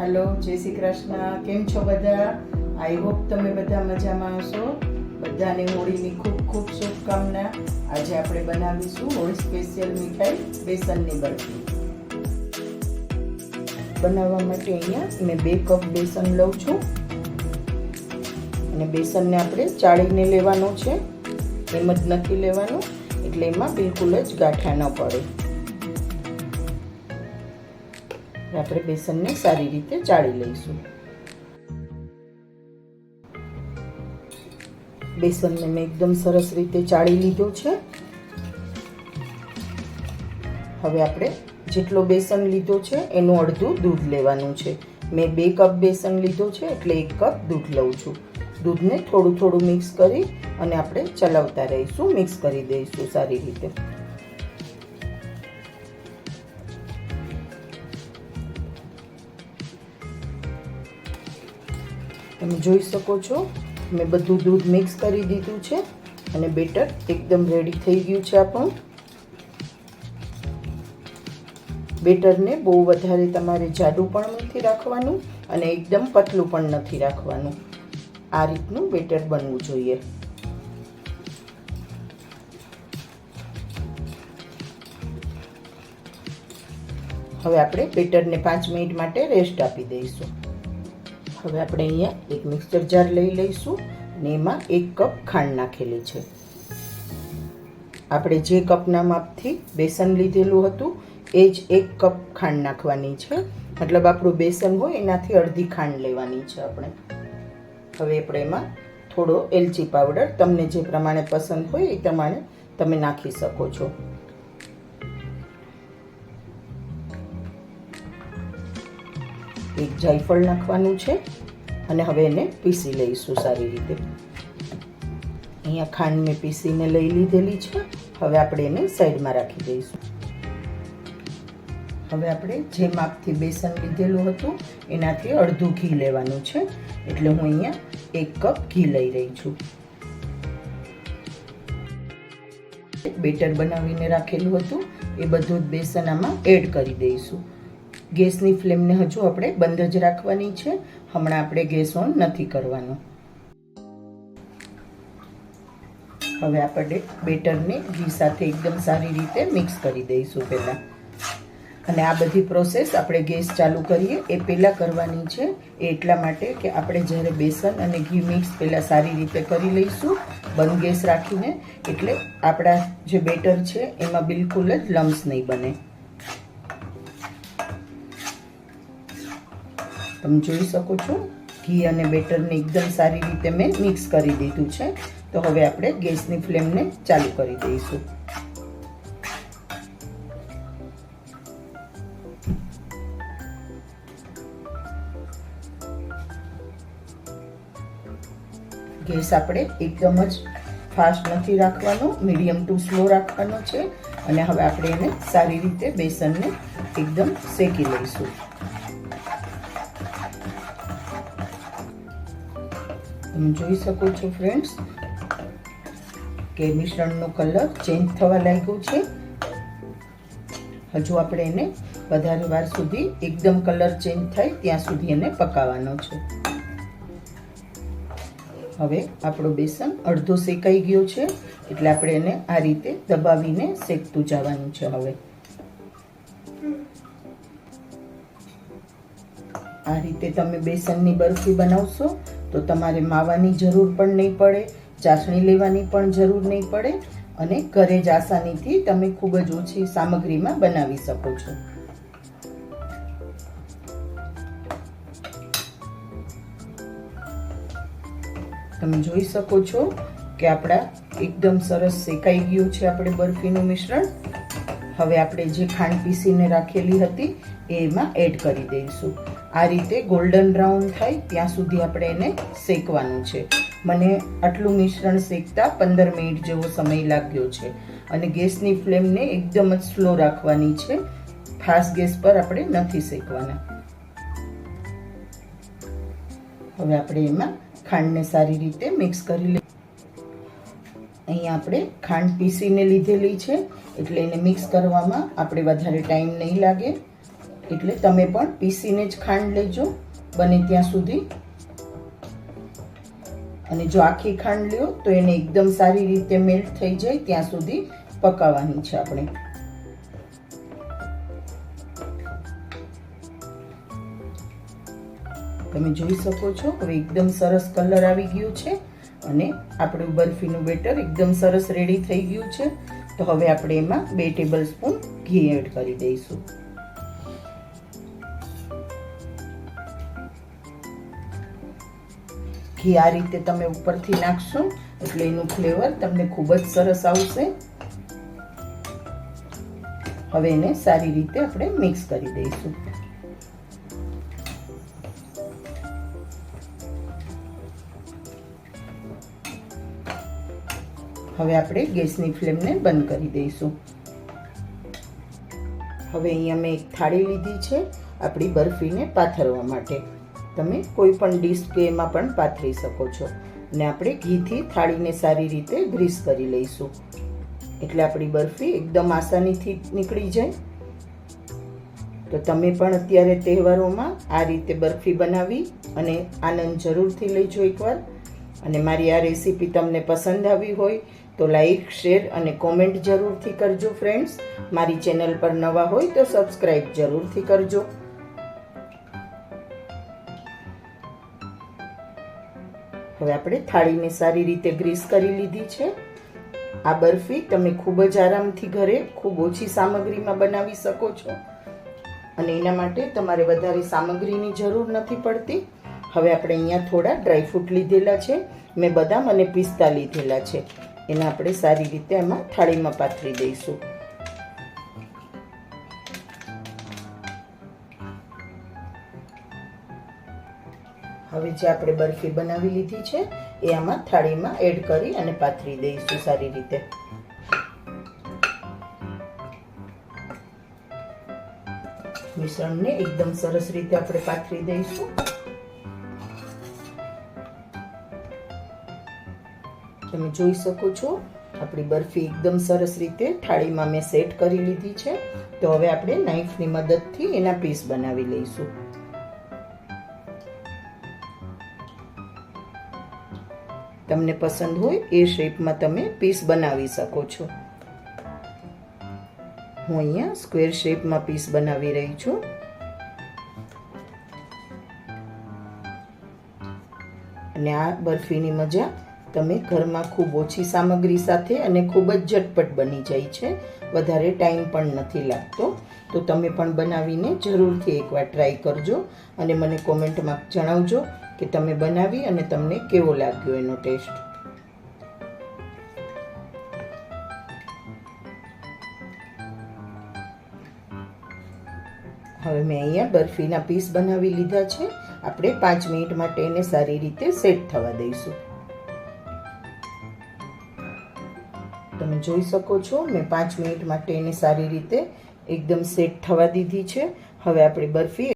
હાલો, જય શ્રી કૃષ્ણ. કેમ છો બધા? આઈ હોપ તમે બધા મજામાં હશો. બધાને હોળીની ખૂબ ખૂબ શુભકામના. આજે આપણે બનાવીશું હોળી સ્પેશિયલ મીઠાઈ બેસનની બરફી. બનાવવા માટે અહીંયા મેં બે કપ બેસન લઉં છું. અને બેસનને આપણે ચાળીને લેવાનું છે. એમ જ નથી લેવાનું, એટલે એમાં બિલકુલ જ ગાંઠા ન પડે. આપણે બેસનને સારી રીતે ચાળી લઈશું. બેસનને મેં એકદમ સરસ રીતે ચાળી લીધું છે. હવે આપણે જેટલો બેસન લીધો છે, એનું અડધું દૂધ લેવાનું છે. મેં બે કપ બેસન લીધો છે, એટલે એક કપ દૂધ લઉં છું. દૂધને થોડું થોડું મિક્સ કરી અને આપણે ચલાવતા રહીશું, મિક્સ કરી દઈશું સારી રીતે. તમે જોઈ શકો છો. મેં બધું દૂધ મિક્સ કરી દીધું છે અને બેટર એકદમ રેડી થઈ ગયું છે આપણું. બેટરને બહુ વધારે તમારે જાડું પણ નથી રાખવાનું અને એકદમ પતલું પણ નથી રાખવાનું. આ રીતનું બેટર બનવું જોઈએ. હવે આપણે બેટરને પાંચ મિનિટ માટે રેસ્ટ આપી દઈશું. હવે આપણે અહીંયા એક મિક્સર જાર લઈ લઈશું અને એમાં એક કપ ખાંડ નાખેલી છે. આપણે જે કપના માપથી બેસન લીધેલું હતું, એ જ એક કપ ખાંડ નાખવાની છે. મતલબ આપણું બેસન હોય, એનાથી અડધી ખાંડ લેવાની છે આપણે. હવે આપણે એમાં થોડો એલચી પાવડર, તમને જે પ્રમાણે પસંદ હોય એ પ્રમાણે તમે નાખી શકો છો. એક જાયફળ નાખવાનું છે અને હવે એને પીસી લઈશું સારી રીતે. અહીંયા ખાંડ મેં પીસીને લઈ લીધેલી છે. હવે આપણે એને સાઈડમાં રાખી દઈશું. હવે આપણે જે માપથી બેસન લીધેલું હતું એનાથી અડધું ઘી લેવાનું છે. એટલે હું અહીંયા એક કપ ઘી લઈ રહી છું. બેટર બનાવીને રાખેલું હતું. એ બધું જ બેસન આમાં એડ કરી દઈશું. ગેસની ફ્લેમને હજુ આપણે બંધ જ રાખવાની છે. હમણાં આપણે ગેસ ઓન નથી કરવાનો. હવે આપણે બેટરને ઘી સાથે એકદમ સારી રીતે મિક્સ કરી દઈશું પહેલાં. અને આ બધી પ્રોસેસ આપણે ગેસ ચાલુ કરીએ, એ પહેલાં કરવાની છે. એ એટલા માટે કે આપણે જ્યારે બેસન અને ઘી મિક્સ પહેલાં સારી રીતે કરી લઈશું, બંધ ગેસ રાખીને, એટલે આપણા જે બેટર છે, એમાં બિલકુલ જ લમ્સ નહીં બને. તમે જોઈ શકો છો. ઘી અને બેટરને એકદમ સારી રીતે મેં મિક્સ કરી દીધું છે. તો હવે આપણે ગેસની ફ્લેમને ચાલુ કરી દઈશું. ગેસ આપણે એકદમ જ ફાસ્ટ નથી રાખવાનો, મીડિયમ ટુ સ્લો રાખવાનો છે. અને હવે આપણે એને સારી રીતે બેસનને એકદમ શેકી લઈશું. તમે જોઈ શકો છો ફ્રેન્ડ્સ કે મિશ્રણનો કલર ચેન્જ થવા લાગ્યો છે. હજુ આપણે એને વધારે વાર સુધી એકદમ કલર ચેન્જ થાય ત્યાં સુધી એને પકાવવાનો છે. હવે આપણો બેસન અડધો શેકાઈ ગયો છે, એટલે આપણે એને આ રીતે દબાવીને શેકતું જવાનું છે હવે. આ રીતે તમે બેસનની બરફી બનાવશો તો તમારે માવાની જરૂર પણ નહીં પડે, ચાસણી લેવાની પણ જરૂર નહીં પડે અને ઘરે જ આસાનીથી તમે ખૂબ જ ઓછી સામગ્રીમાં બનાવી શકો છો. તમે જોઈ શકો છો કે આપણા એકદમ સરસ શેકાઈ ગયું છે આપણે બરફીનું મિશ્રણ. હવે આપણે જે ખાંડ પીસીને રાખેલી હતી એમાં એડ કરી દઈશું. આ રીતે ગોલ્ડન બ્રાઉન થાય, ત્યાં સુધી આપણે એને શેકવાનું છે. મને આટલું મિશ્રણ શેકતા પંદર મિનિટ જેવો સમય લાગ્યો છે. અને ગેસની ફ્લેમને એકદમ જ સ્લો રાખવાની છે. ફાસ્ટ ગેસ પર આપણે નથી શેકવાના. હવે આપણે એમાં ખાંડને સારી રીતે મિક્સ કરી લઈએ. અહીંયા આપણે ખાંડ પીસીને લીધેલી છે. એટલે એને મિક્સ કરવામાં આપણે વધારે ટાઈમ નહીં લાગે. એટલે તમે પણ પીસીને જ ખાંડ લેજો, બને ત્યાં સુધી. અને જો આખી ખાંડ લ્યો, તો એને એકદમ સારી રીતે મેલ્ટ થઈ જાય ત્યાં સુધી પકાવવાની છે આપણે. તમે જોઈ શકો છો, હવે એકદમ સરસ કલર આવી ગયો છે અને આપણું બરફીનું બેટર એકદમ સરસ રેડી થઈ ગયું છે. તો હવે આપણે એમાં બે ટેબલ સ્પૂન ઘી એડ કરી દઈશું. ઘી આ રીતે તમે ઉપરથી નાખશો, એટલે એનું ફ્લેવર તમને ખૂબ જ સરસ આવશે. હવે એને સારી રીતે આપણે મિક્સ કરી દઈશું. હવે આપણે ગેસની ફ્લેમને બંધ કરી દઈશું. હવે અહીંયા મેં એક થાળી લીધી છે, આપણી બરફીને પાથરવા માટે. તમે કોઈ પણ ડીશ કે એમાં પણ પાથરી શકો છો. અને આપણે ઘીથી થાળીને સારી રીતે ગ્રીસ કરી લઈશું. એટલે આપણી બરફી એકદમ આસાનીથી નીકળી જાય. તો તમે પણ અત્યારે તહેવારોમાં આ રીતે બરફી બનાવી અને આનંદ જરૂરથી લેજો એકવાર. અને મારી આ રેસીપી તમને પસંદ આવી હોય તો લાઈક, શેર અને કોમેન્ટ જરૂરથી કરજો ફ્રેન્ડ્સ. મારી ચેનલ પર નવા હોય તો સબસ્ક્રાઈબ જરૂરથી કરજો. હવે આપણે થાળીને સારી રીતે ગ્રીસ કરી લીધી છે. આ બરફી તમે ખૂબ જ આરામથી ઘરે ખૂબ ઓછી સામગ્રીમાં બનાવી શકો છો. અને એના માટે તમારે વધારે સામગ્રીની જરૂર નથી પડતી. હવે આપણે અહીંયા થોડા ડ્રાયફ્રૂટ લીધેલા છે. મેં બદામ અને પિસ્તા લીધેલા છે. એને આપણે સારી રીતે એમાં થાળીમાં પાથરી દઈશું. હવે જે આપણે બરફી બનાવી લીધી છે, એ આમાં થાળીમાં એડ કરી અને પાથરી દઈશું સારી રીતે. મિશ્રણને એકદમ સરસ રીતે આપણે પાથરી દઈશું. તમે જોઈ શકો છો, આપણી બરફી એકદમ સરસ રીતે થાળીમાં મેં સેટ કરી લીધી છે. તો હવે આપણે નાઈફની મદદથી એના પીસ બનાવી લઈશું. તમને પસંદ હોય એ શેપમાં તમે પીસ બનાવી શકો છો. હું અહીંયા સ્ક્વેર શેપમાં પીસ બનાવી રહી છું. અને આ બરફીની મજા તમે ઘરમાં ખૂબ ઓછી સામગ્રી સાથે અને ખૂબ જ ઝટપટ બની જાય છે. વધારે ટાઈમ પણ નથી લાગતો. તો તમે પણ બનાવીને જરૂરથી એકવાર ટ્રાય કરજો અને મને કોમેન્ટમાં જણાવજો. કે તમે બનાવી અને તમને કેવો લાગ્યો એનો ટેસ્ટ? હવે મેં અહીંયા બરફીના પીસ બનાવી લીધા છે. આપણે પાંચ મિનિટ માટે એને સારી રીતે સેટ થવા દઈશું. તમે જોઈ શકો છો, મેં પાંચ મિનિટ માટે એને સારી રીતે એકદમ સેટ થવા દીધી છે. હવે આપણે બરફી